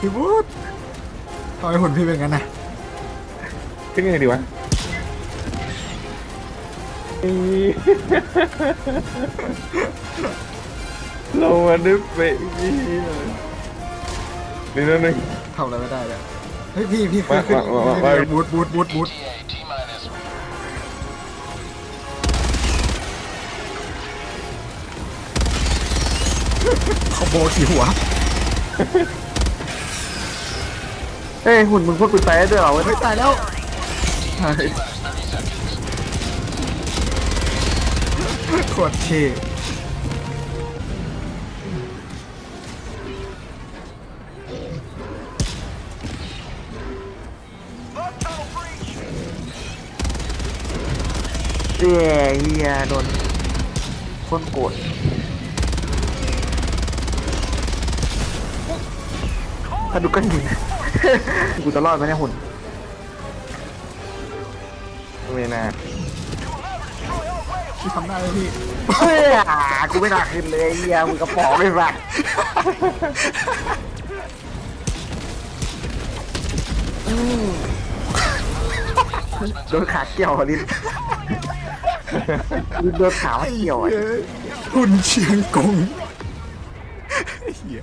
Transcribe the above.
พี่บูธทำไมหุ่นพี่เป็นงั้นนะขึ้นยังไงดีวะอีเรามานึกไปอีนี่นั่นนึง ทำอะไรไม่ได้เลยเฮ้ยพี่พี่ขึ้นมาขึ้นมามามาบูธบูธบูธบูธ ETA T minus. เขาโบขี่หัว เอ้ยหุ่นมึงพูดปืนไฟได้ด้วยเหรอเว้ยเฮ้ยตายแล้วใช่โคตรเท่เย้เฮียโดนคนโกรธถ้าดูกันหิน กูจะรอดไหมเนี่ยหุ่นไม่น่าพี่ทำได้ไหมพี่เฮ้ยอะกูไม่น่าขึ้นเลยเฮียมึงกระป๋องเลยสัสอืมโดนขาเกี่ยวอะลิ้นลิ้นโดนขามาเกี่ยวอะไอ้เหี้ยหุ่นเชียงกงไอ้เหี้ย